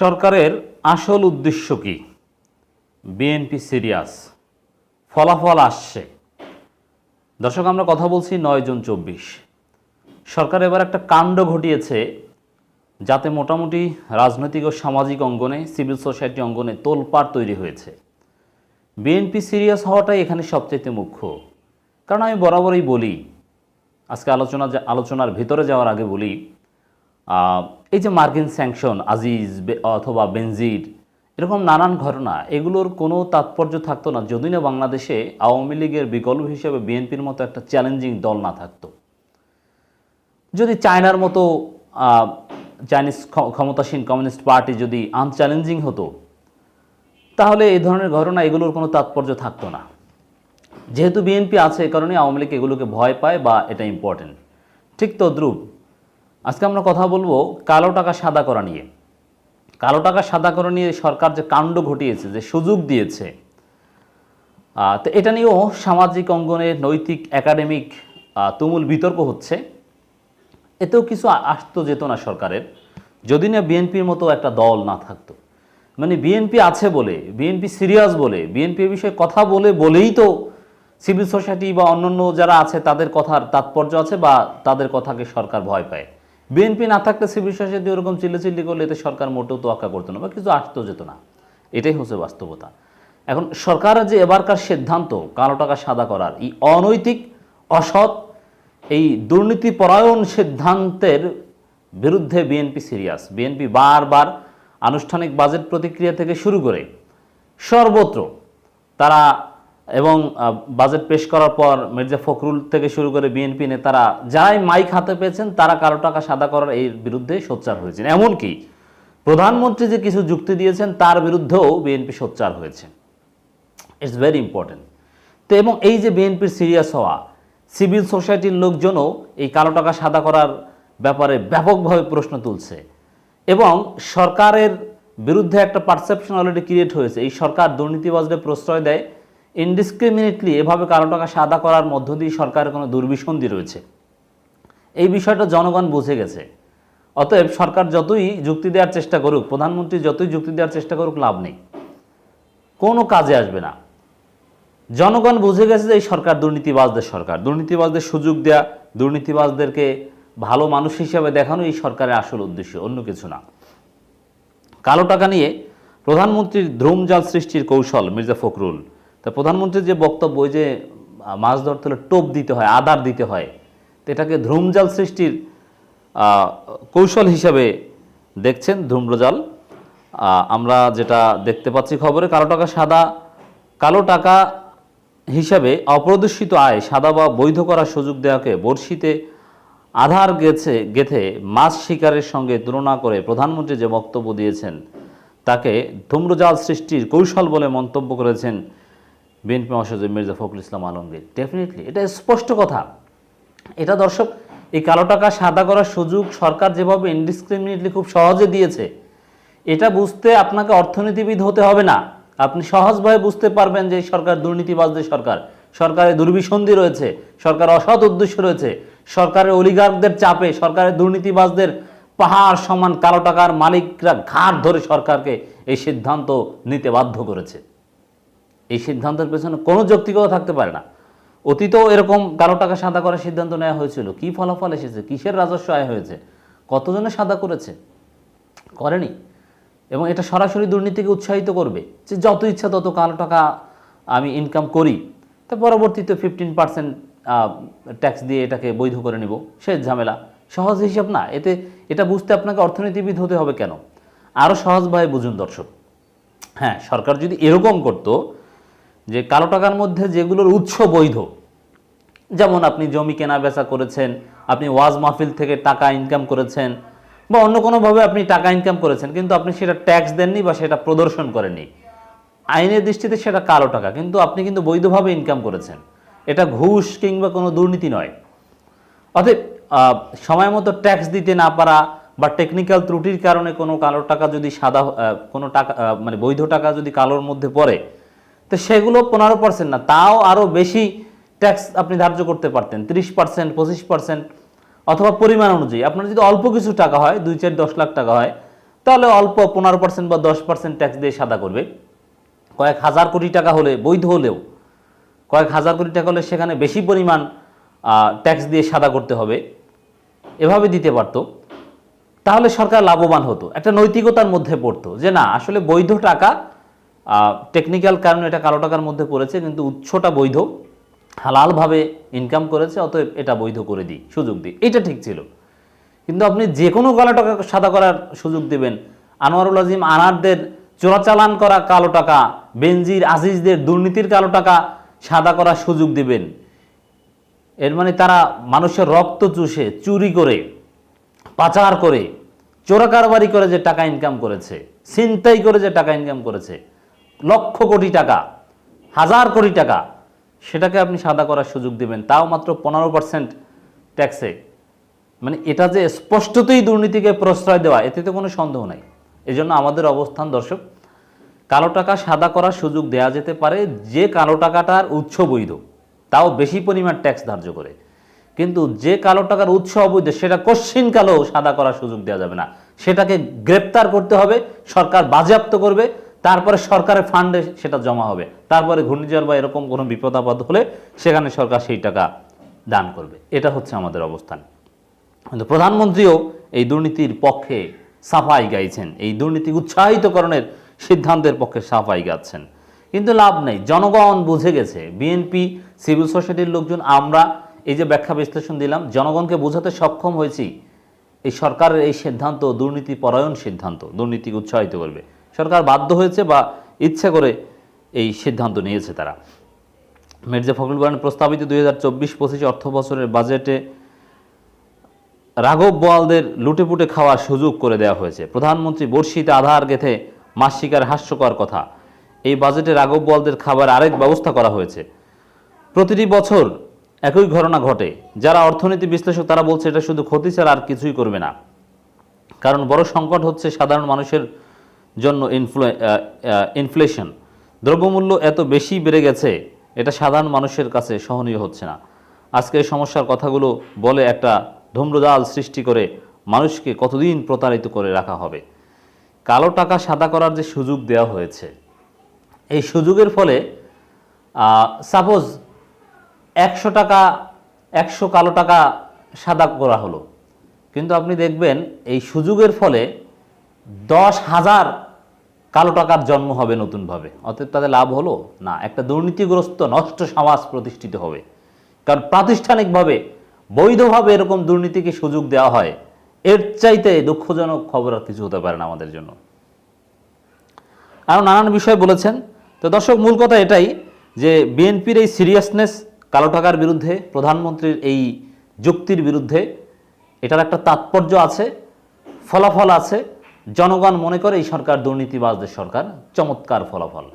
সরকারের আসল উদ্দেশ্য কি? BNP serious. ফলাফল আসছে। দর্শক, আমরা কথা বলছি নয় জুন চব্বিশ। সরকার এবার একটা কাণ্ড ঘটিয়েছে যাতে মোটামুটি রাজনৈতিক ও সামাজিক অঙ্গনে, সিভিল সোসাইটি অঙ্গনে তোলপাড় তৈরি হয়েছে। বিএনপি সিরিয়াস হওয়াটাই এখানে সবচেয়ে মুখ্য। কারণ আমি বরাবরই বলি, আজকে আলোচনা আলোচনার ভিতরে যাওয়ার আগে বলি এই যে মার্কিন স্যাংশন, আজিজ অথবা বেনজির, এরকম নানান ঘটনা, এগুলোর কোনো তাৎপর্য থাকতো না যদি না বাংলাদেশে আওয়ামী লীগের বিকল্প হিসেবে বিএনপির মতো একটা চ্যালেঞ্জিং দল না থাকতো। যদি চায়নার মতো চাইনিজ ক্ষ- ক্ষমতাসীন কমিউনিস্ট পার্টি যদি আনচ্যালেঞ্জিং হতো, তাহলে এই ধরনের ঘটনা, এগুলোর কোনো তাৎপর্য থাকতো না। যেহেতু বিএনপি আছে, এ কারণে আওয়ামী লীগ এগুলোকে ভয় পায় বা এটা ইম্পর্টেন্ট ঠিক তদ্রুপ আজকে আমরা কথা বলব কালো টাকা সাদা করা নিয়ে। কালো টাকা সাদা করা নিয়ে সরকার যে কাণ্ড ঘটিয়েছে, যে সুযোগ দিয়েছে তো এটা নিয়েও সামাজিক অঙ্গনে নৈতিক, একাডেমিক তুমুল বিতর্ক হচ্ছে। এতেও কিছু আসতো যেত না সরকারের। যদি না বিএনপির মতো একটা দল না থাকতো। মানে বিএনপি আছে বলে, বিএনপি সিরিয়াস বলে, বিএনপি বিষয়ে কথা বলে বলেই তো সিভিল সোসাইটি বা অন্যান্য যারা আছে তাদের কথার তাৎপর্য আছে বা তাদের কথাকে সরকার ভয় পায়। বিএনপি না থাকলে সিভিল সোসাইটি ওরকম চিল্লিচিল্লি করলে এতে সরকার মোটেও তোয়াক্কা করতো না বা কিছু আসতো যেত না। এটাই হচ্ছে বাস্তবতা। এখন সরকারের যে এবারকার সিদ্ধান্ত, কালো টাকা সাদা করার, এই অনৈতিক, অসৎ, এই দুর্নীতিপরায়ণ সিদ্ধান্তের বিরুদ্ধে বিএনপি সিরিয়াস। বিএনপি বারবার আনুষ্ঠানিক বাজেট প্রতিক্রিয়া থেকে শুরু করে সর্বত্র তারা এবং বাজেট পেশ করার পর মির্জা ফখরুল থেকে শুরু করে বিএনপি নেতারা যারাই মাইক হাতে পেয়েছেন, তারা কারও টাকা সাদা করার এই বিরুদ্ধে সোচ্চার হয়েছেন। এমনকি প্রধানমন্ত্রী যে কিছু যুক্তি দিয়েছেন, তার বিরুদ্ধেও বিএনপি সোচ্চার হয়েছে। ইটস ভেরি ইম্পর্টেন্ট তো এবং এই যে বিএনপির সিরিয়াস হওয়া সিভিল সোসাইটির লোকজনও এই কালো টাকা সাদা করার ব্যাপারে ব্যাপকভাবে প্রশ্ন তুলছে। এবং সরকারের বিরুদ্ধে একটা পারসেপশন অলরেডি ক্রিয়েট হয়েছে। এই সরকার দুর্নীতিবাজদের প্রশ্রয় দেয় ইনডিসক্রিমিনেটলি এভাবে কালো টাকা সাদা করার মধ্য দিয়ে সরকারের কোনো দুর্বিসন্ধি রয়েছে। এই বিষয়টা জনগণ বুঝে গেছে। অতএব সরকার যতই যুক্তি দেওয়ার চেষ্টা করুক, প্রধানমন্ত্রী যতই যুক্তি দেওয়ার চেষ্টা করুক, লাভ নেই। কোনো কাজে আসবে না। জনগণ বুঝে গেছে যে এই সরকার দুর্নীতিবাজদের সরকার। দুর্নীতিবাজদের সুযোগ দেয়া, দুর্নীতিবাজদেরকে ভালো মানুষ হিসেবে দেখানো এই সরকারের আসল উদ্দেশ্য, অন্য কিছু না। কালো টাকা নিয়ে প্রধানমন্ত্রীর ধ্রুমজাল সৃষ্টির কৌশল মির্জা ফখরুল তা প্রধানমন্ত্রীর যে বক্তব্য ওই যে মাছ ধরতে হলে টোপ দিতে হয় আদার দিতে হয় তো এটাকে ধ্রুমজাল সৃষ্টির কৌশল হিসাবে দেখছেন ধূম্রজাল। আহ, আমরা যেটা দেখতে পাচ্ছি খবরে কালো টাকা সাদা কালো টাকা হিসাবে অপ্রদর্শিত আয় সাদা বা বৈধ করার সুযোগ দেওয়াকে বর্ষিতে আধার গেছে গেথে মাছ শিকারের সঙ্গে তুলনা করে প্রধানমন্ত্রী যে বক্তব্য দিয়েছেন তাকে ধূম্রজাল সৃষ্টির কৌশল বলে মন্তব্য করেছেন বিএনপি মহাসচিব মির্জা ফখরুল ইসলাম আলমগীর। ডেফিনেটলি এটা স্পষ্ট কথা। এটা দর্শক, এই কালো টাকা সাদা করার সুযোগ সরকার যেভাবে ইনডিসক্রিমিনেটলি খুব সহজে দিয়েছে, এটা বুঝতে আপনাকে অর্থনীতিবিদ হতে হবে না। আপনি সহজভাবে বুঝতে পারবেন যে সরকার দুর্নীতিবাজদের সরকার। সরকারের দুর্বিসন্ধি রয়েছে, সরকার অসৎ উদ্দেশ্য রয়েছে, সরকারের অলিগারদের চাপে, সরকারের দুর্নীতিবাজদের পাহাড় সমান কালো টাকার মালিকরা ঘাট ধরে সরকারকে এই সিদ্ধান্ত নিতে বাধ্য করেছে। এই সিদ্ধান্তের পেছনে কোনো যৌক্তিকতা থাকতে পারে না। অতীতেও এরকম কারও টাকা সাদা করার সিদ্ধান্ত নেওয়া হয়েছিল। কি ফলাফল এসেছে? কিসের রাজস্ব আয় হয়েছে? কতজনে সাদা করেছে? করেনি। এবং এটা সরাসরি দুর্নীতিকে উৎসাহিত করবে। যে যত ইচ্ছা তত কালো টাকা আমি ইনকাম করি। তা পরবর্তীতে ফিফটিন পার্সেন্ট ট্যাক্স দিয়ে এটাকে বৈধ করে নিব। সে ঝামেলা। সহজ হিসাব না। এতে এটা বুঝতে আপনাকে অর্থনীতিবিদ হতে হবে কেন? আরও সহজভাবে বুঝুন দর্শক। হ্যাঁ সরকার যদি এরকম করতো যে কালো টাকার মধ্যে যেগুলোর উৎস বৈধ, যেমন আপনি জমি কেনা বেচা করেছেন, আপনি ওয়াজ মাহফিল থেকে টাকা ইনকাম করেছেন, বা অন্য কোনোভাবে আপনি টাকা ইনকাম করেছেন, কিন্তু আপনি সেটা ট্যাক্স দেননি বা সেটা প্রদর্শন করেননি। আইনের দৃষ্টিতে সেটা কালো টাকা, কিন্তু আপনি কিন্তু বৈধভাবে ইনকাম করেছেন। এটা ঘুষ কিংবা কোনো দুর্নীতি নয়। অতএব সময় মতো ট্যাক্স দিতে না পারা বা টেকনিক্যাল ত্রুটির কারণে কোনো কালো টাকা যদি সাদা কোনো টাকা মানে বৈধ টাকা যদি কালোর মধ্যে পড়ে তো সেগুলো পনেরো পার্সেন্ট না, তাও আরও বেশি ট্যাক্স আপনি ধার্য করতে পারতেন, তিরিশ পার্সেন্ট পঁচিশ পার্সেন্ট অথবা পরিমাণ অনুযায়ী। আপনার যদি অল্প কিছু টাকা হয় দুই চার দশ লাখ টাকা হয়, তাহলে অল্প পনেরো পার্সেন্ট বা দশ পার্সেন্ট ট্যাক্স দিয়ে সাদা করবে। কয়েক হাজার কোটি টাকা হলে, বৈধ হলেও, কয়েক হাজার কোটি টাকা হলে সেখানে বেশি পরিমাণ ট্যাক্স দিয়ে সাদা করতে হবে। এভাবে দিতে পারতো। তাহলে সরকার লাভবান হতো। একটা নৈতিকতার মধ্যে পড়তো যে না, আসলে বৈধ টাকা টেকনিক্যাল কারণে এটা কালো টাকার মধ্যে পড়েছে, কিন্তু উৎসটা বৈধ। হালালভাবে ইনকাম করেছে, অতএব এটা বৈধ করে দিই, সুযোগ দিই। এটা ঠিক ছিল। কিন্তু আপনি যে কোনো কালো টাকা সাদা করার সুযোগ দেবেন। আনোয়ারুল আজিম আনারদের চোরাচালান করা কালো টাকা, বেনজির আজিজদের দুর্নীতির কালো টাকা সাদা করার সুযোগ দিবেন। এর মানে তারা মানুষের রক্ত চুষে, চুরি করে, পাচার করে, চোরাকারবারি করে যে টাকা ইনকাম করেছে, ছিনতাই করে যে টাকা ইনকাম করেছে লক্ষ কোটি টাকা, হাজার কোটি টাকা, সেটাকে আপনি সাদা করার সুযোগ দেবেন। তাও মাত্র পনেরো পার্সেন্ট ট্যাক্সে মানে এটা যে স্পষ্টতই দুর্নীতিকে প্রশ্রয় দেওয়া, এতে তো কোনো সন্দেহ নাই। এজন্য আমাদের অবস্থান, দর্শক, কালো টাকা সাদা করার সুযোগ দেওয়া যেতে পারে, যে কালো টাকাটার উৎস বৈধ, তাও বেশি পরিমাণ ট্যাক্স ধার্য করে। কিন্তু যে কালো টাকার উৎস অবৈধ, সেটা কশ্চিন কালো সাদা করার সুযোগ দেওয়া যাবে না। সেটাকে গ্রেপ্তার করতে হবে, সরকার বাজেয়াপ্ত করবে তারপরে সরকারের ফান্ডে সেটা জমা হবে। তারপরে ঘূর্ণিঝড় বা এরকম কোনো বিপদ আপদ হলে সেখানে সরকার সেই টাকা দান করবে। এটা হচ্ছে আমাদের অবস্থান। কিন্তু প্রধানমন্ত্রীও এই দুর্নীতির পক্ষে সাফাই গাইছেন। এই দুর্নীতি উৎসাহিতকরণের সিদ্ধান্তের পক্ষে সাফাই গাচ্ছেন। কিন্তু লাভ নেই। জনগণ বুঝে গেছে। বিএনপি সিভিল সোসাইটির লোকজন, আমরা এই যে ব্যাখ্যা বিশ্লেষণ দিলাম, জনগণকে বোঝাতে সক্ষম হয়েছি। এই সরকারের এই সিদ্ধান্ত দুর্নীতি পরায়ণ সিদ্ধান্ত, দুর্নীতিকে উৎসাহিত করবে। সরকার বাধ্য হয়েছে বা ইচ্ছে করে এই সিদ্ধান্ত নিয়েছে তারা। মির্জা ফখরুল কোরআন প্রস্তাবিত দুই হাজার চব্বিশ পঁচিশ অর্থ বছরের বাজেটে রাঘব বোয়ালদের লুটেপুটে খাওয়ার সুযোগ করে দেওয়া হয়েছে। প্রধানমন্ত্রী বর্ষিতে আধার গেথে মাস শিকার হাস্যকর কথা। এই বাজেটে রাঘব বোয়ালদের খাবার আরেক ব্যবস্থা করা হয়েছে। প্রতিটি বছর একই ঘটনা ঘটে। যারা অর্থনীতি বিশ্লেষক, তারা বলছে, এটা শুধু ক্ষতি ছাড়া আর কিছুই করবে না। কারণ বড় সংকট হচ্ছে সাধারণ মানুষের জন্য ইনফ্লেশন দ্রব্যমূল্য এত বেশি বেড়ে গেছে, এটা সাধারণ মানুষের কাছে সহনীয় হচ্ছে না। আজকে এই সমস্যার কথাগুলো বলে একটা ধূম্রজাল সৃষ্টি করে মানুষকে কতদিন প্রতারিত করে রাখা হবে। কালো টাকা সাদা করার যে সুযোগ দেওয়া হয়েছে, এই সুযোগের ফলে সাপোজ একশো টাকা, একশো কালো টাকা সাদা করা হলো। কিন্তু আপনি দেখবেন এই সুযোগের ফলে দশ হাজার কালো টাকার জন্ম হবে নতুনভাবে। অতএব তাদের লাভ হলো? না, একটা দুর্নীতিগ্রস্ত, নষ্ট সমাজ প্রতিষ্ঠিত হবে। কারণ প্রাতিষ্ঠানিকভাবে, বৈধভাবে এরকম দুর্নীতিকে সুযোগ দেওয়া হয়, এর চাইতে দুঃখজনক খবর আর কিছু হতে পারে না আমাদের জন্য। আরও নানান বিষয় বলেছেন। তো দর্শক, মূল কথা এটাই যে বিএনপির এই সিরিয়াসনেস কালো টাকার বিরুদ্ধে, প্রধানমন্ত্রীর এই যুক্তির বিরুদ্ধে, এটার একটা তাৎপর্য আছে, ফলাফল আছে। জনগণ মনে করে এই সরকার দুর্নীতিবাজদের সরকার চমৎকার ফলাফল।